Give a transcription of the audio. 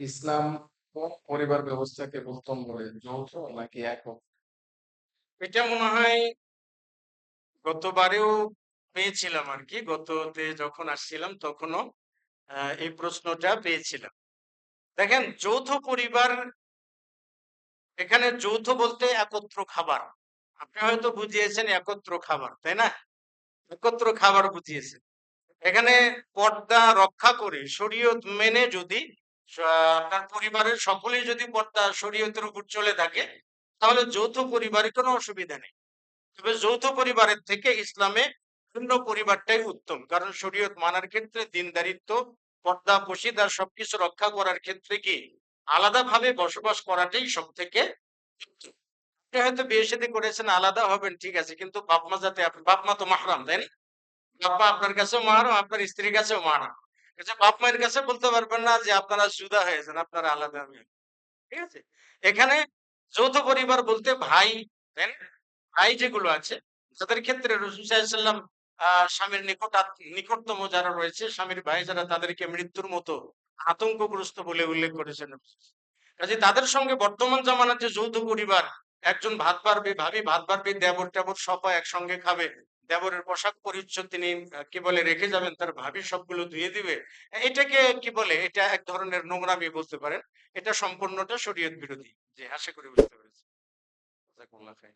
ইসলাম কোন পরিবার ব্যবস্থাকে উত্তম বলে? যৌথ নাকি একক? এটা মনে হয় গতবারেও পেয়েছিলাম আরকি। গততে যখন আসছিলাম তখনও এই প্রশ্নটা পেয়েছিলাম। দেখেন যৌথ পরিবার এখানে যৌথ বলতে একত্র খাবার। আপনি হয়তো বুঝিয়েছেন একত্র খাবার, তাই না? একত্র খাবার বুঝিয়েছেন। এখানে পর্দা রক্ষা করে শরীয়ত মেনে যদি আপনার পরিবারের সকলেই যদি পর্দা শরীয়তের উপর চলে থাকে, তাহলে যৌথ পরিবারে কোনো অসুবিধা নেই। তবে যৌথ পরিবারের থেকে ইসলামে ভিন্ন পরিবারটাই উত্তম। কারণ শরীয়ত মানার ক্ষেত্রে দীনদারিত্ব, পর্দা, পর্দা সবকিছু রক্ষা করার ক্ষেত্রে কি আলাদাভাবে বসবাস করাটাই সব থেকে হয়তো বিয়ে-শাদী করেছেন আলাদা হবেন ঠিক আছে। কিন্তু বাপ-মা যাতে বাপ-মা তো মাহরাম, তাই না? বাপ-মা আপনার কাছেও মাহরাম, আপনার স্ত্রীর কাছেও মাহরাম। আচ্ছা বাপ-মায়ের কাছে বলতে পারবেন না যে আপনারা জুদা হয়েছেন, আপনারা আলাদা হবেন। ঠিক আছে? এখানে যৌথ পরিবার বলতে ভাই? ভাই যেগুলো আছে যাদের ক্ষেত্রে স্বামীর নিকট নিকটতম যারা রয়েছে, স্বামীর ভাই যারা তাদেরকে মৃত্যুর মতো আতঙ্কগ্রস্ত বলে উল্লেখ করেছেন। কাজেই তাদের সঙ্গে বর্তমান জামানার যে যৌথ পরিবার, একজন ভাত বাড়বে, ভাবি ভাত বাড়বে, দেবর-টেবর সবাই একসঙ্গে খাবে। দেবরের পোশাক পরিচ্ছদ তিনি কি বলে রেখে যাবেন, তার ভাবি সবগুলো ধুয়ে দিবে। এটাকে কি বলে? এটা এক ধরনের নোংরামি বলতে পারেন। এটা সম্পূর্ণটা শরীয়ত বিরোধী। যে আশা করে বুঝতে খাইর।